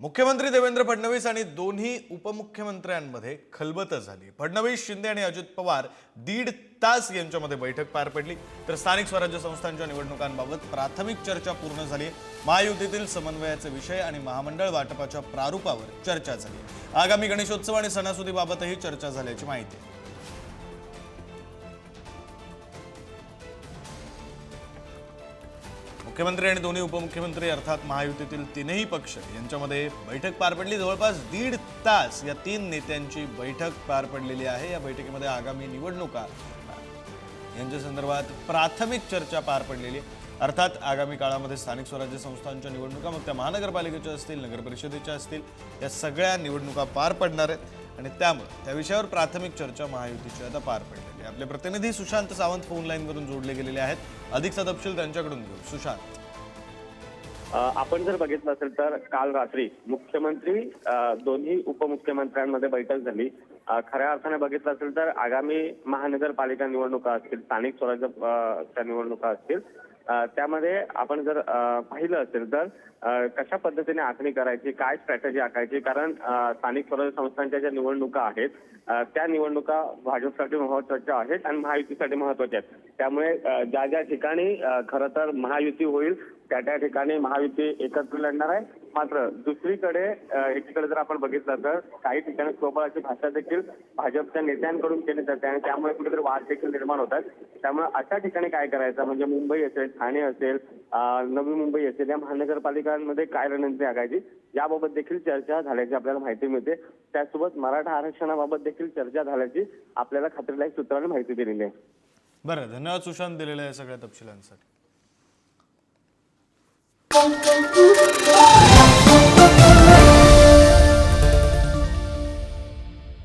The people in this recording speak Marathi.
मुख्यमंत्री देवेंद्र फडणवीस आणि दोन्ही उपमुख्यमंत्र्यांमध्ये खलबत झाली. फडणवीस शिंदे आणि अजित पवार दीड तास यांच्यामध्ये बैठक पार पडली. तर स्थानिक स्वराज्य संस्थांच्या निवडणुकांबाबत प्राथमिक चर्चा पूर्ण झाली. महायुतीतील समन्वयाचे विषय आणि महामंडळ वाटपाच्या प्रारूपावर चर्चा झाली. आगामी गणेशोत्सव आणि सणासुदीबाबतही चर्चा झाल्याची माहिती. मुख्यमंत्री आणि दोन्ही उपमुख्यमंत्री अर्थात महायुतीतील तीनही पक्ष यांच्यामध्ये बैठक पार पडली. जवळपास दीड तास या तीन नेत्यांची बैठक पार पडलेली आहे. या बैठकीमध्ये आगामी निवडणुका यांच्या संदर्भात प्राथमिक चर्चा पार पडलेली आहे. अर्थात आगामी काळामध्ये स्थानिक स्वराज्य संस्थांच्या निवडणुका मग त्या महानगरपालिकेच्या असतील नगरपरिषदेच्या असतील या सगळ्या निवडणुका पार पडणार आहेत. आणि त्यामुळे त्या विषयावर प्राथमिक चर्चा महायुतीची आता पार पडलेली आहे. आपले प्रतिनिधी सुशांत सावंत फोन लाईनवरून जोडले गेलेले आहेत. अधिकचा तपशील त्यांच्याकडून घेऊ. सुशांत. आपण जर बघितलं असेल तर काल रात्री मुख्यमंत्री दोन्ही उपमुख्यमंत्र्यांमध्ये बैठक झाली. खऱ्या अर्थाने बघितलं असेल तर आगामी महानगरपालिका निवडणुका असतील स्थानिक स्वराज्य निवडणुका असतील. त्यामध्ये आपण जर पाहिलं असेल तर कशा पद्धतीने आखणी करायची काय स्ट्रॅटेजी आखायची? कारण स्थानिक स्वराज्य संस्थांच्या ज्या निवडणुका आहेत त्या निवडणुका भाजपसाठी महत्त्वाच्या आहेत आणि महायुतीसाठी महत्त्वाच्या आहेत. त्यामुळे ज्या ज्या ठिकाणी खरं तर महायुती होईल त्या त्या ठिकाणी महायुती एकत्र लढणार आहे. मात्र दुसरीकडे एकीकडे जर आपण बघितलं तर काही ठिकाणी स्वबळाची भाषा देखील भाजपच्या नेत्यांकडून केली जाते आणि त्यामुळे कुठेतरी वाद देखील निर्माण होतात. त्यामुळे अशा ठिकाणी काय करायचं? म्हणजे मुंबई असेल ठाणे असेल नवी मुंबई असेल या महानगरपालिकांमध्ये काय रणनीती आखायची? याबाबत देखील चर्चा झाल्याची आपल्याला माहिती मिळते. त्यासोबत मराठा आरक्षणाबाबत देखील चर्चा झाल्याची आपल्याला खात्रीलायक सूत्रांनी माहिती दिलेली आहे. बरं धन्यवाद सुशांत दिलेल्या आहे सगळ्या तपशिलांसाठी.